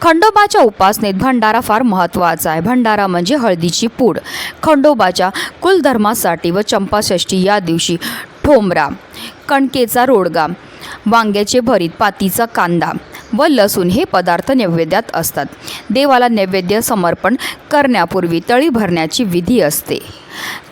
खंडोबाच्या उपासनेत भंडारा फार महत्त्वाचा आहे. भंडारा म्हणजे हळदीची पूड. खंडोबाच्या कुलधर्मासाठी व चंपाषष्ठी या दिवशी ठोंबरा कणकेचा रोडगा वांग्याचे भरीत पातीचा कांदा व लसूण हे पदार्थ नैवेद्यात असतात. देवाला नैवेद्य समर्पण करण्यापूर्वी तळी भरण्याची विधी असते.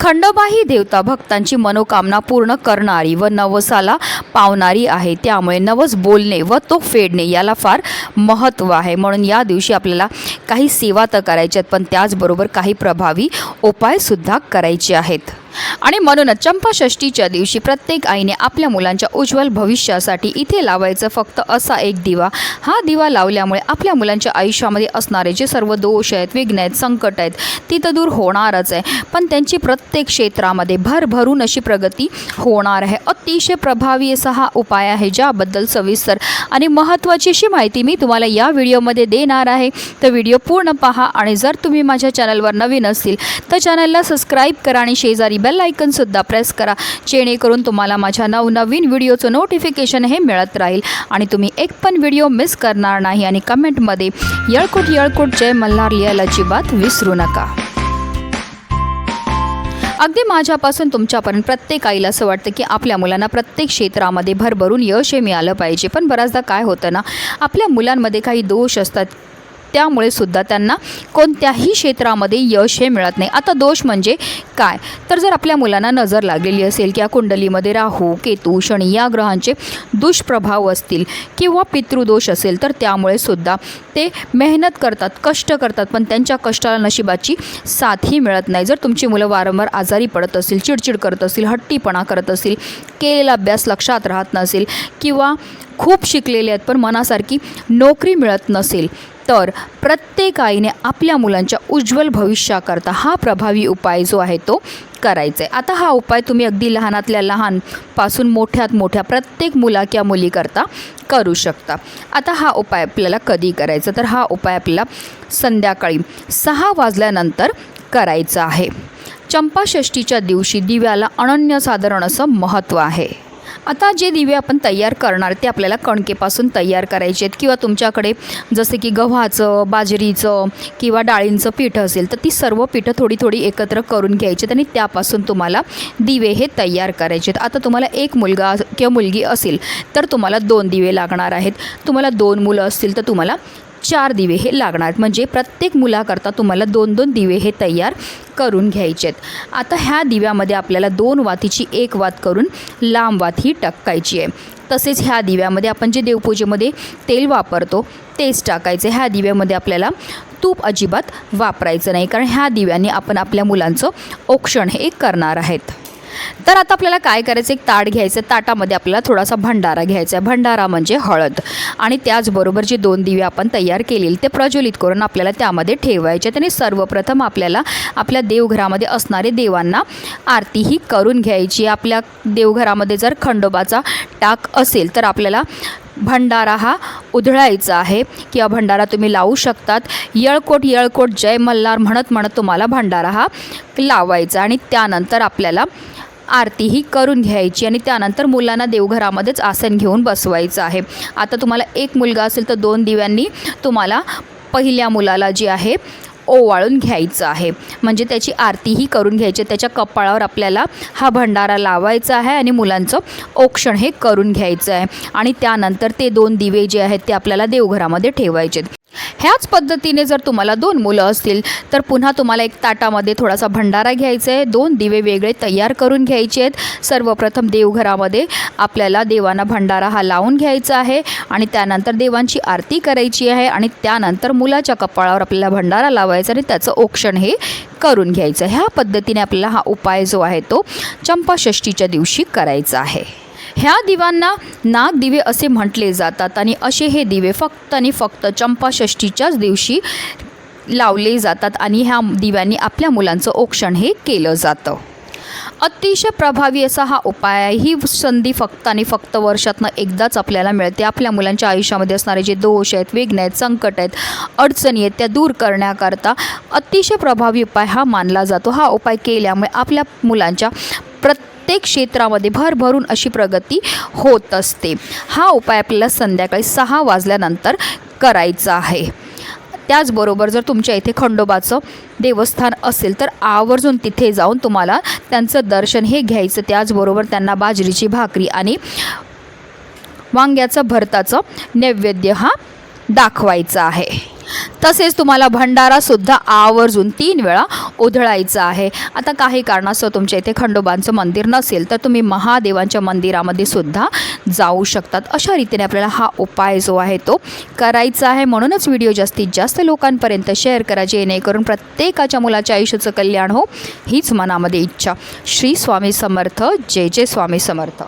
खंडोबा ही देवता भक्तांची मनोकामना पूर्ण करणारी व नवसाला पावणारी आहे. त्यामुळे नवस बोलणे व तो फेडणे याला फार महत्त्व आहे. म्हणून या दिवशी आपल्याला काही सेवा तर करायच्यात पण त्याचबरोबर काही प्रभावी उपायसुद्धा करायचे आहेत. आणि म्हणूनच चंपाषष्ठीच्या दिवशी प्रत्येक आईने आपल्या मुलांच्या उज्ज्वल भविष्यासाठी इथे लावायचं फक्त असा एक दिवा. हा दिवा लावल्यामुळे आपल्या मुलांच्या आयुष्यामध्ये असणारे जे सर्व दोष आहेत विघ्न आहेत संकट आहेत ती तर दूर होणारच आहे. पण त्यांची प्रत्येक क्षेत्रामध्ये भरभरून अशी प्रगती होणार आहे. अतिशय प्रभावी असा हा उपाय आहे ज्याबद्दल सविस्तर आणि महत्त्वाची अशी माहिती मी तुम्हाला या व्हिडिओमध्ये देणार आहे. तर व्हिडिओ पूर्ण पहा आणि जर तुम्ही माझ्या चॅनलवर नवीन असतील तर चॅनलला सबस्क्राईब करा आणि शेजारी बेल आयकनसुद्धा प्रेस करा जेणेकरून तुम्हाला माझ्या नवनवीन व्हिडिओचं नोटिफिकेशन हे मिळत राहील. आणि तुम्ही एक पण व्हिडिओ मिस करणार नाही आणि कमेंटमध्ये यळकूट यळकूट जय मल्हार लिहायला अजिबात विसरू नका. अगदी माझ्यापासून तुमच्यापर्यंत प्रत्येक आईला असं वाटतं की आपल्या मुलांना प्रत्येक क्षेत्रामध्ये भरभरून यश हे मिळालं पाहिजे. पण बऱ्याचदा काय होतं ना आपल्या मुलांमध्ये काही दोष असतात. त्यामुळे सुद्धा त्यांना कोणत्याही क्षेत्रामध्ये यश हे मिळत नाही. आता दोष म्हणजे काय? तर जर आपल्या मुलांना नजर लागलेली असेल किंवा कुंडलीमध्ये राहू केतू शनी या ग्रहांचे दुष्प्रभाव असतील किंवा पितृदोष असेल तर त्यामुळे सुद्धा ते मेहनत करतात कष्ट करतात पण त्यांच्या कष्टाला नशिबाची साथही मिळत नाही. जर तुमची मुलं वारंवार आजारी पडत असतील चिडचिड करत असतील हट्टीपणा करत असतील केलेला अभ्यास लक्षात राहत नसेल किंवा खूप शिकलेले आहेत पण मनासारखी नोकरी मिळत नसेल तर प्रत्येक आईने आपल्या मुलांच्या उज्ज्वल भविष्याकरता हा प्रभावी उपाय जो आहे तो करायचा आहे आता हा उपाय तुम्ही अगदी लहानातल्या लहानपासून मोठ्यात मोठ्या प्रत्येक मुला किंवा मुलीकरता करू शकता. आता हा उपाय आपल्याला कधी करायचा? तर हा उपाय आपल्याला संध्याकाळी सहा वाजल्यानंतर करायचा आहे. चंपाषष्ठीच्या दिवशी दिव्याला अनन्यसाधारण असं महत्त्व आहे. आता जे दिवे आपण तयार करणार ते आपल्याला कणकेपासून तयार करायचे आहेत. किंवा तुमच्याकडे जसे की गव्हाचं बाजरीचं किंवा डाळींचं पीठ असेल तर ती सर्व पीठं थोडी थोडी एकत्र करून घ्यायची आणि त्यापासून तुम्हाला दिवे हे तयार करायचे आहेत. आता तुम्हाला एक मुलगा किंवा मुलगी असेल तर तुम्हाला दोन दिवे लागणार आहेत. तुम्हाला दोन मुलं असतील तर तुम्हाला चार दिवे हे लागणार. म्हणजे प्रत्येक मुलाकरता तुम्हाला दोन दोन दिवे हे तयार करून घ्यायचे आहेत आता ह्या दिव्यामध्ये आपल्याला दोन वातीची एक वात करून लांब वात ही टाकायची आहे. तसेच ह्या दिव्यामध्ये आपण जे देवपूजेमध्ये तेल वापरतो तेच टाकायचे. ह्या दिव्यामध्ये आपल्याला तूप अजिबात वापरायचं नाही कारण ह्या दिव्याने आपण आपल्या मुलांचं औक्षण हे करणार आहेत. तर आता आपल्याला काय करायचं? एक ताट घ्यायचं. ताटामध्ये आपल्याला थोडासा भंडारा घ्यायचा आहे. भंडारा म्हणजे हळद. आणि त्याचबरोबर जे दोन दिवे आपण तयार केलेले ते प्रज्वलित करून आपल्याला त्यामध्ये ठेवायचे आणि सर्वप्रथम आपल्याला आपल्या देवघरामध्ये असणारे देवांना आरती ही करून घ्यायची आपल्या देवघरामध्ये जर खंडोबाचा टाक असेल तर आपल्याला भंडारा हा उधळायचा आहे. किंवा भंडारा तुम्ही लावू शकतात. येळकोट येळकोट जय मल्हार म्हणत म्हणत तुम्हाला भंडारा हा लावायचा. आणि त्यानंतर आपल्याला आरती ही करून घ्यायची. आणि त्यानंतर मुलांना देवघरामध्येच आसन घेऊन बसवायचं आहे. आता तुम्हाला एक मुलगा असेल तर दोन दिव्यांनी तुम्हाला पहिल्या मुलाला जे आहे ओवाळून घ्यायचं आहे. म्हणजे त्याची आरतीही करून घ्यायची. त्याच्या कपाळावर आपल्याला हा भंडारा लावायचा आहे आणि मुलांचं औक्षण हे करून घ्यायचं आहे. आणि त्यानंतर ते दोन दिवे जे आहेत ते आपल्याला देवघरामध्ये ठेवायचे ह्याच पद्धतीने जर तुम्हाला दोन मुलं असतील तर पुन्हा तुम्हाला एक ताटामध्ये थोडासा भंडारा घ्यायचा आहे. दोन दिवे वेगळे तयार करून घ्यायचे आहेत. सर्वप्रथम देवघरामध्ये आपल्याला देवांना भंडारा हा लावून घ्यायचा आहे आणि त्यानंतर देवांची आरती करायची आहे आणि त्यानंतर मुलाच्या कपाळावर आपल्याला भंडारा लावायचा आणि त्याचं औक्षण हे करून घ्यायचं ह्या पद्धतीने आपल्याला हा उपाय जो आहे तो चंपाषष्टीच्या दिवशी करायचा आहे. ह्या दिवांना नाग दिवे असे म्हटले जातात आणि असे हे दिवे फक्त आणि फक्त चंपाषष्टीच्याच दिवशी लावले जातात आणि ह्या दिव्यांनी आपल्या मुलांचं औक्षण हे केलं जातं. अतिशय प्रभावी असा हा उपाय आहे. ही संधी फक्त आणि फक्त वर्षातनं एकदाच आपल्याला मिळते. आपल्या मुलांच्या आयुष्यामध्ये असणारे जे दोष आहेत विघ्न आहेत संकट आहेत अडचणी आहेत त्या दूर करण्याकरता अतिशय प्रभावी उपाय हा मानला जातो. हा उपाय केल्यामुळे आपल्या मुलांच्या प्रत्येक क्षेत्रामध्ये भरभरून अशी प्रगती होत असते. हा उपाय आपल्याला संध्याकाळी सहा वाजल्यानंतर करायचा आहे. त्याचबरोबर जर तुमच्या इथे खंडोबाचं देवस्थान असेल तर आवर्जून तिथे जाऊन तुम्हाला त्यांचं दर्शन हे घ्यायचं. त्याचबरोबर त्यांना बाजरीची भाकरी आणि वांग्याचं भरताचं नैवेद्य हा दाखवायचा आहे. तसेच तुम्हाला भंडारासुद्धा आवर्जून तीन वेळा उधळायचा आहे. आता काही कारणास्तव तुमच्या इथे खंडोबांचं मंदिर नसेल तर तुम्ही महादेवांच्या मंदिरामध्ये सुद्धा जाऊ शकतात. अशा रीतीने आपल्याला हा उपाय जो आहे तो करायचा आहे. म्हणूनच व्हिडिओ जास्तीत जास्त लोकांपर्यंत शेअर करा जेणेकरून प्रत्येकाच्या मुलाच्या आयुष्याचं कल्याण हो हीच मनामध्ये इच्छा. श्री स्वामी समर्थ. जय जय स्वामी समर्थ.